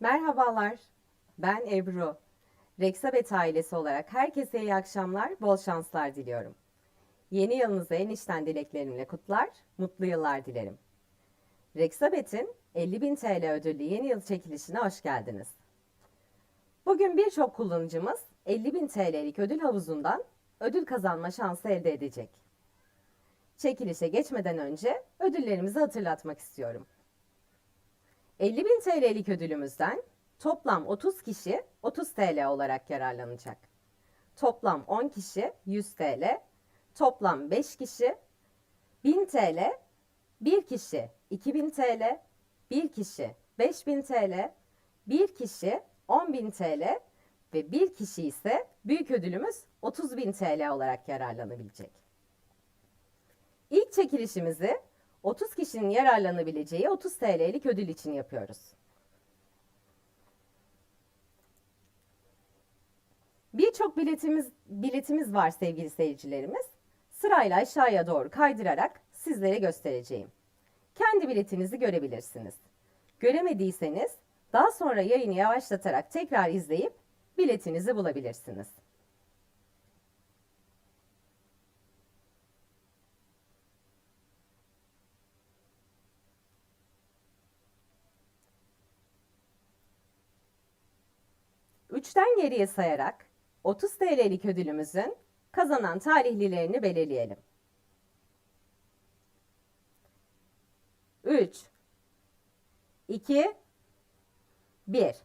Merhabalar, ben Ebru. Rexabet ailesi olarak herkese iyi akşamlar, bol şanslar diliyorum. Yeni yılınızı en içten dileklerimle kutlar, mutlu yıllar dilerim. Rexabet'in 50.000 TL ödüllü yeni yıl çekilişine hoş geldiniz. Bugün birçok kullanıcımız 50.000 TL'lik ödül havuzundan ödül kazanma şansı elde edecek. Çekilişe geçmeden önce ödüllerimizi hatırlatmak istiyorum. 50.000 TL'lik ödülümüzden toplam 30 kişi 30 TL olarak yararlanacak. Toplam 10 kişi 100 TL, toplam 5 kişi 1000 TL, 1 kişi 2000 TL, 1 kişi 5000 TL, 1 kişi 10.000 TL ve 1 kişi ise büyük ödülümüz 30.000 TL olarak yararlanabilecek. İlk çekilişimizi 30 kişinin yararlanabileceği 30 TL'lik ödül için yapıyoruz. Birçok biletimiz biletimiz var sevgili seyircilerimiz. Sırayla aşağıya doğru kaydırarak sizlere göstereceğim. Kendi biletinizi görebilirsiniz. Göremediyseniz daha sonra yayını yavaşlatarak tekrar izleyip biletinizi bulabilirsiniz. Üçten geriye sayarak 30 TL'lik ödülümüzün kazanan talihlilerini belirleyelim. 3 2 1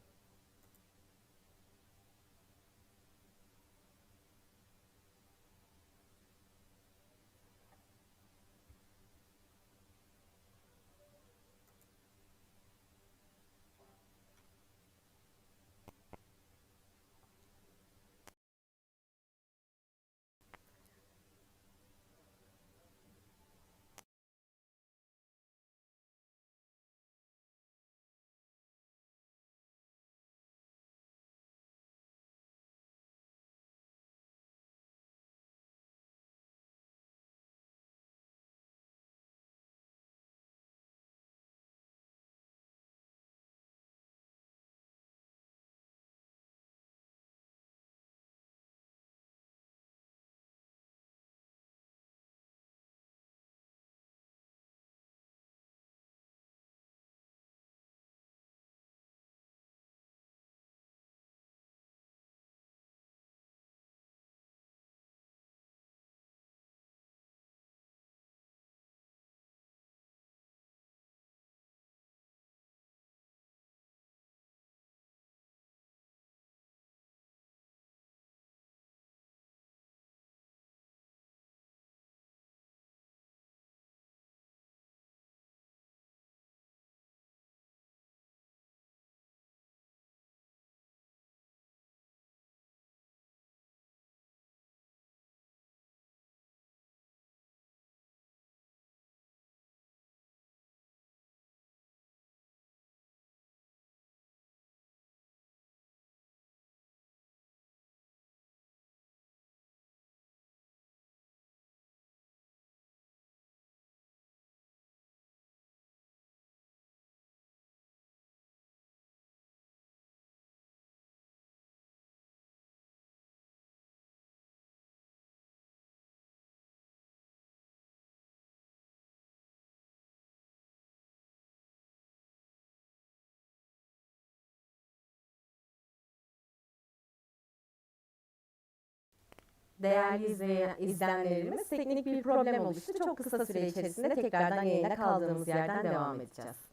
Değerli izleyen, izleyenlerimiz teknik bir problem oluştu. Çok kısa süre içerisinde tekrardan yayına kaldığımız yerden devam edeceğiz.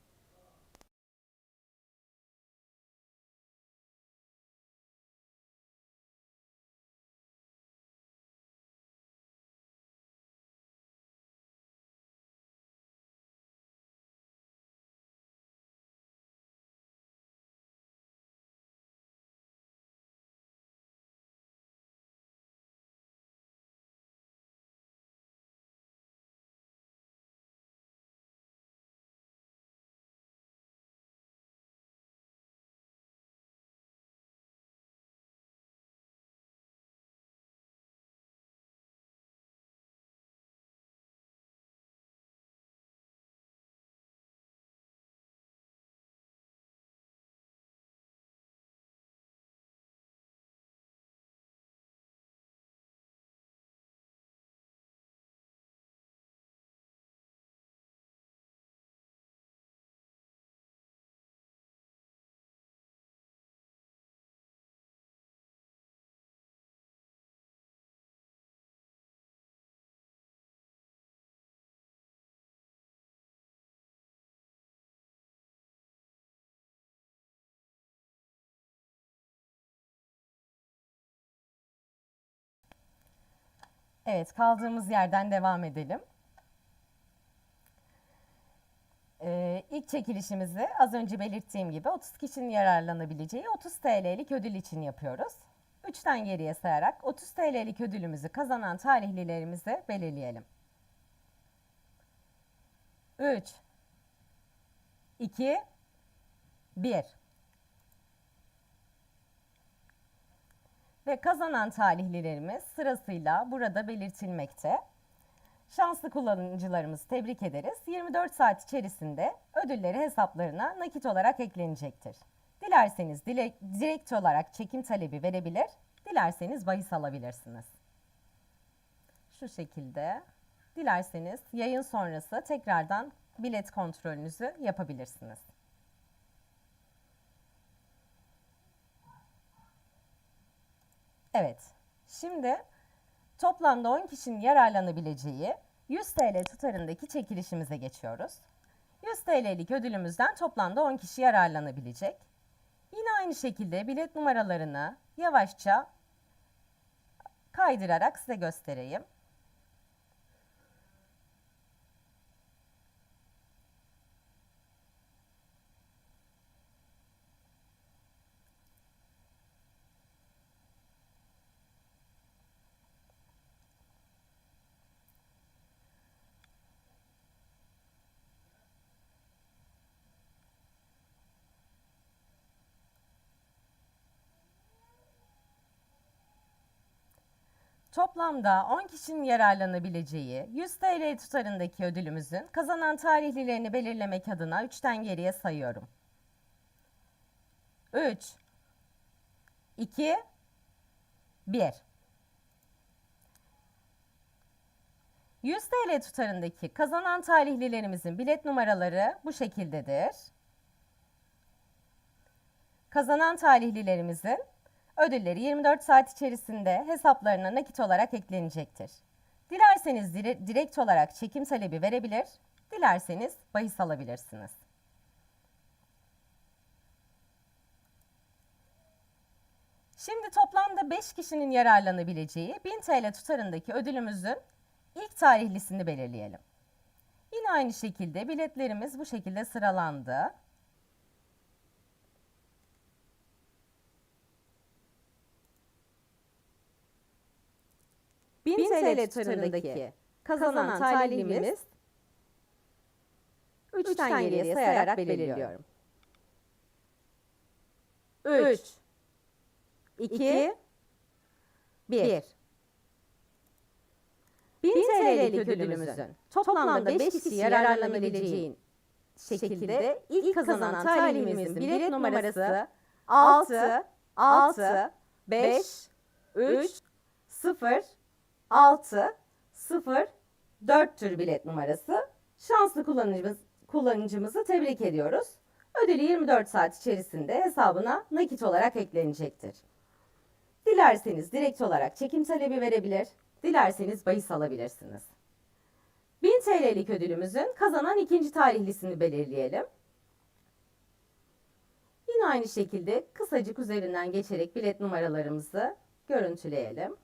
Evet, kaldığımız yerden devam edelim. Ee, ilk çekilişimizi az önce belirttiğim gibi 30 kişinin yararlanabileceği 30 TL'lik ödül için yapıyoruz. 3'ten geriye sayarak 30 TL'lik ödülümüzü kazanan talihlilerimizi belirleyelim. 3 2 1 Ve kazanan talihlilerimiz sırasıyla burada belirtilmekte. Şanslı kullanıcılarımızı tebrik ederiz. 24 saat içerisinde ödülleri hesaplarına nakit olarak eklenecektir. Dilerseniz dile, direkt olarak çekim talebi verebilir, dilerseniz bahis alabilirsiniz. Şu şekilde. Dilerseniz yayın sonrası tekrardan bilet kontrolünüzü yapabilirsiniz. Evet. Şimdi toplamda 10 kişinin yararlanabileceği 100 TL tutarındaki çekilişimize geçiyoruz. 100 TL'lik ödülümüzden toplamda 10 kişi yararlanabilecek. Yine aynı şekilde bilet numaralarını yavaşça kaydırarak size göstereyim. Toplamda 10 kişinin yararlanabileceği 100 TL tutarındaki ödülümüzün kazanan tarihlilerini belirlemek adına 3'ten geriye sayıyorum. 3 2 1 100 TL tutarındaki kazanan talihlilerimizin bilet numaraları bu şekildedir. Kazanan talihlilerimizin ödülleri 24 saat içerisinde hesaplarına nakit olarak eklenecektir. Dilerseniz dire- direkt olarak çekim talebi verebilir, dilerseniz bahis alabilirsiniz. Şimdi toplamda 5 kişinin yararlanabileceği 1000 TL tutarındaki ödülümüzün ilk tarihlisini belirleyelim. Yine aynı şekilde biletlerimiz bu şekilde sıralandı. 1000 TL tutarındaki kazanan talihlimiz 3'ten geriye sayarak belirliyorum. 3 2 1 1000 TL'lik ödülümüzün toplamda 5 kişi yararlanabileceğin şekilde ilk kazanan talihimizin bilet numarası 6 6 5 3 0 6 0 4 tür bilet numarası. Şanslı kullanıcımız, kullanıcımızı tebrik ediyoruz. Ödülü 24 saat içerisinde hesabına nakit olarak eklenecektir. Dilerseniz direkt olarak çekim talebi verebilir, dilerseniz bahis alabilirsiniz. 1000 TL'lik ödülümüzün kazanan ikinci tarihlisini belirleyelim. Yine aynı şekilde kısacık üzerinden geçerek bilet numaralarımızı görüntüleyelim.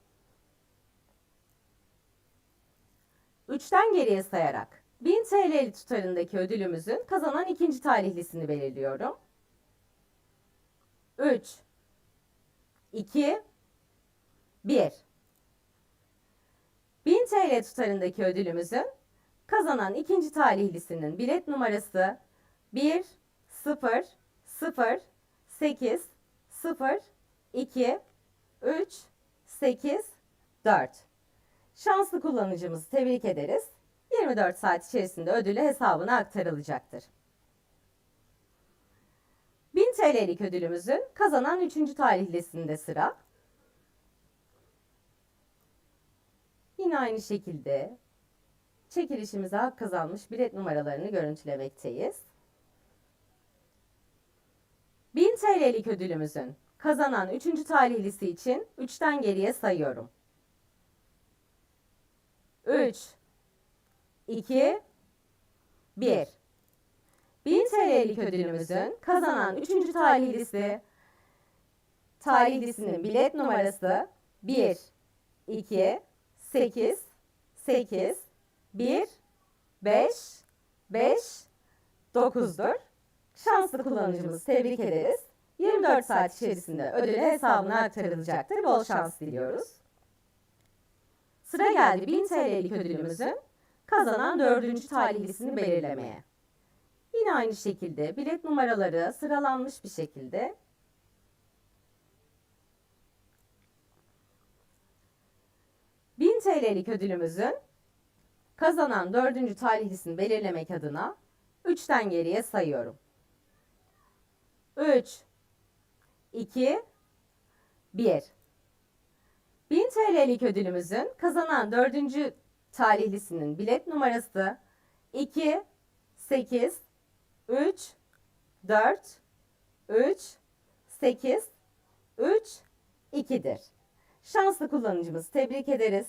3'ten geriye sayarak 1000 TL tutarındaki ödülümüzün kazanan ikinci talihlisini belirliyorum. 3 2 1 1000 TL tutarındaki ödülümüzün kazanan ikinci talihlisinin bilet numarası 1 0 0 8 0 2 3 8 4 Şanslı kullanıcımızı tebrik ederiz. 24 saat içerisinde ödülü hesabına aktarılacaktır. 1000 TL'lik ödülümüzün kazanan 3. talihlisinde sıra. Yine aynı şekilde çekilişimize hak kazanmış bilet numaralarını görüntülemekteyiz. 1000 TL'lik ödülümüzün kazanan 3. talihlisi için 3'ten geriye sayıyorum. 3 2 1 1000 TL'lik ödülümüzün kazanan 3. talihlisi talihlisinin bilet numarası 1 2 8, 8, 1, 5, 5, 9'dur. Şanslı kullanıcımızı tebrik ederiz. 24 saat içerisinde ödülü hesabına aktarılacaktır. Bol şans diliyoruz. Sıra geldi 1000 TL'lik ödülümüzün kazanan dördüncü talihlisini belirlemeye. Yine aynı şekilde bilet numaraları sıralanmış bir şekilde Bin TL'lik ödülümüzün kazanan dördüncü talihlisini belirlemek adına 3'ten geriye sayıyorum. 3 2 1 1000 TL'lik ödülümüzün kazanan dördüncü talihlisinin bilet numarası 2 8 3 4 3 8 3 2'dir. Şanslı kullanıcımızı tebrik ederiz.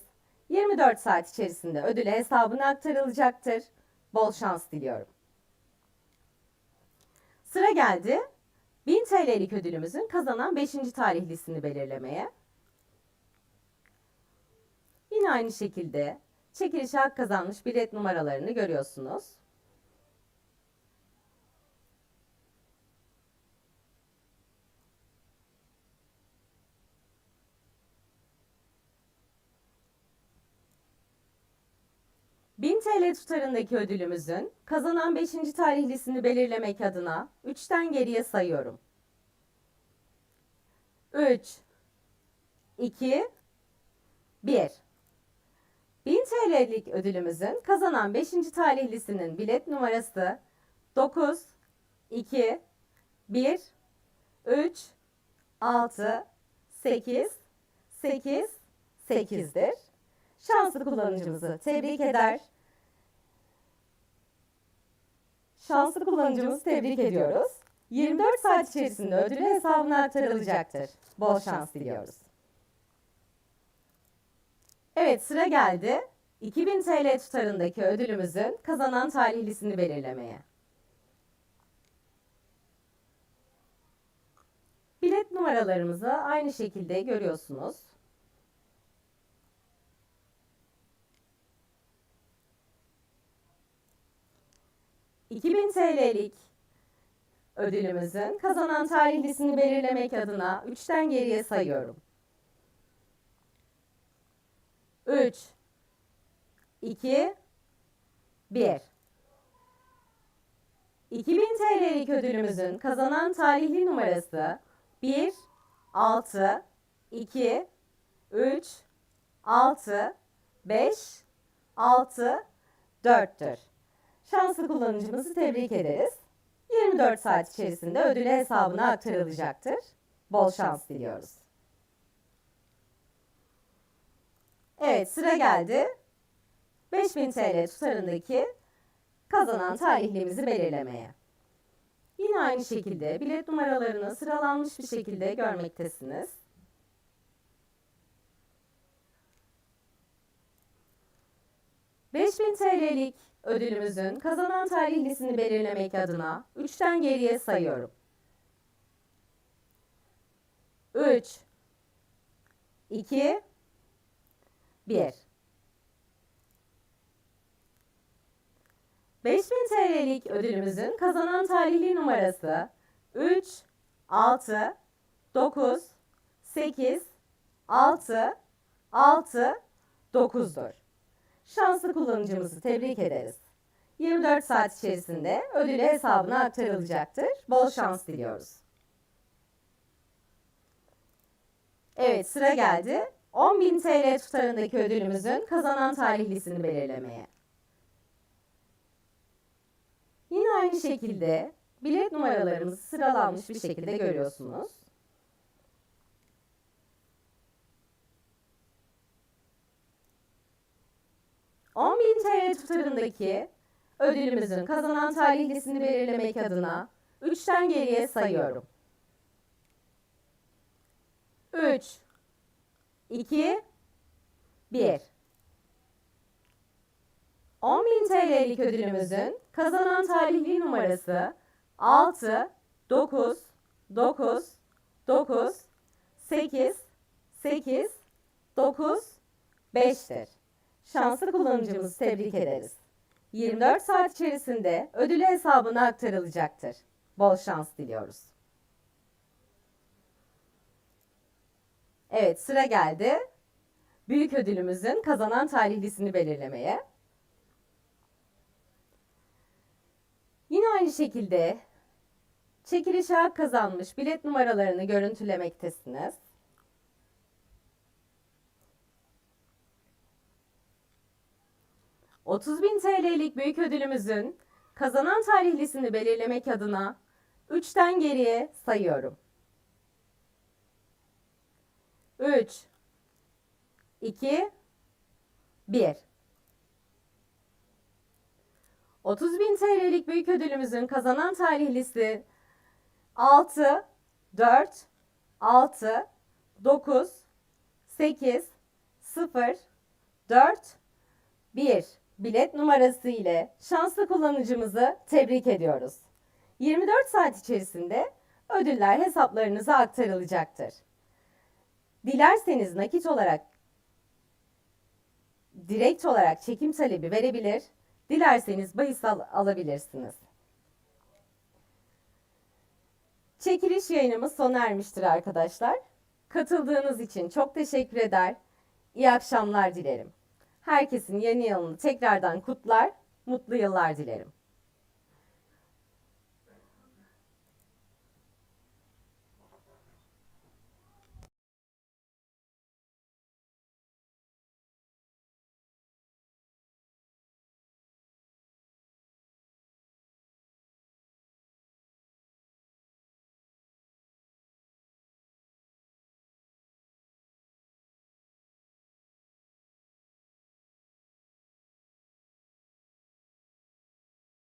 24 saat içerisinde ödülü hesabına aktarılacaktır. Bol şans diliyorum. Sıra geldi 1000 TL'lik ödülümüzün kazanan 5. talihlisini belirlemeye. Yine aynı şekilde çekilişe hak kazanmış bilet numaralarını görüyorsunuz. TL tutarındaki ödülümüzün kazanan 5. talihlisini belirlemek adına 3'ten geriye sayıyorum. 3 2 1 1000 TL'lik ödülümüzün kazanan 5. talihlisinin bilet numarası 9 2 1 3 6 8 8 8'dir. Şanslı kullanıcımızı tebrik eder. Şanslı kullanıcımızı tebrik ediyoruz. 24 saat içerisinde ödülü hesabına aktarılacaktır. Bol şans diliyoruz. Evet sıra geldi. 2000 TL tutarındaki ödülümüzün kazanan talihlisini belirlemeye. Bilet numaralarımızı aynı şekilde görüyorsunuz. ...2000 TL'lik ödülümüzün kazanan talihlisini belirlemek adına 3'ten geriye sayıyorum. 3 2 1 2000 TL'lik ödülümüzün kazanan talihli numarası 1 6 2 3 6 5 6 4'tür. Şanslı kullanıcımızı tebrik ederiz. 24 saat içerisinde ödülü hesabına aktarılacaktır. Bol şans diliyoruz. Evet sıra geldi. 5000 TL tutarındaki kazanan tarihlimizi belirlemeye. Yine aynı şekilde bilet numaralarını sıralanmış bir şekilde görmektesiniz. ...5000 TL'lik ödülümüzün kazanan tarihlisini belirlemek adına 3'ten geriye sayıyorum. 3 2 1 5000 TL'lik ödülümüzün kazanan talihli numarası 3 6 9 8 6 6 9'dur. Şanslı kullanıcımızı tebrik ederiz. 24 saat içerisinde ödülü hesabına aktarılacaktır. Bol şans diliyoruz. Evet sıra geldi. 10.000 TL tutarındaki ödülümüzün kazanan talihlisini belirlemeye. Yine aynı şekilde bilet numaralarımızı sıralanmış bir şekilde görüyorsunuz. bin TL tutarındaki ödülümüzün kazanan talihlisini belirlemek adına 3'ten geriye sayıyorum. 3 2 1 10.000 TL'lik ödülümüzün kazanan talihli numarası 6 9 9 9 8 8 9 5'tir. Şanslı kullanıcımızı tebrik ederiz. 24 saat içerisinde ödülü hesabına aktarılacaktır. Bol şans diliyoruz. Evet sıra geldi. Büyük ödülümüzün kazanan talihlisini belirlemeye. Yine aynı şekilde çekilişe hak kazanmış bilet numaralarını görüntülemektesiniz. bin TL'lik büyük ödülümüzün kazanan tarihlisini belirlemek adına 3'ten geriye sayıyorum. 3 2 1 bin TL'lik büyük ödülümüzün kazanan tarihlisi 6 4 6 9 8 0 4 1 bilet numarası ile şanslı kullanıcımızı tebrik ediyoruz. 24 saat içerisinde ödüller hesaplarınıza aktarılacaktır. Dilerseniz nakit olarak direkt olarak çekim talebi verebilir, dilerseniz bahis al- alabilirsiniz. Çekiliş yayınımız sona ermiştir arkadaşlar. Katıldığınız için çok teşekkür eder. İyi akşamlar dilerim. Herkesin yeni yılını tekrardan kutlar, mutlu yıllar dilerim.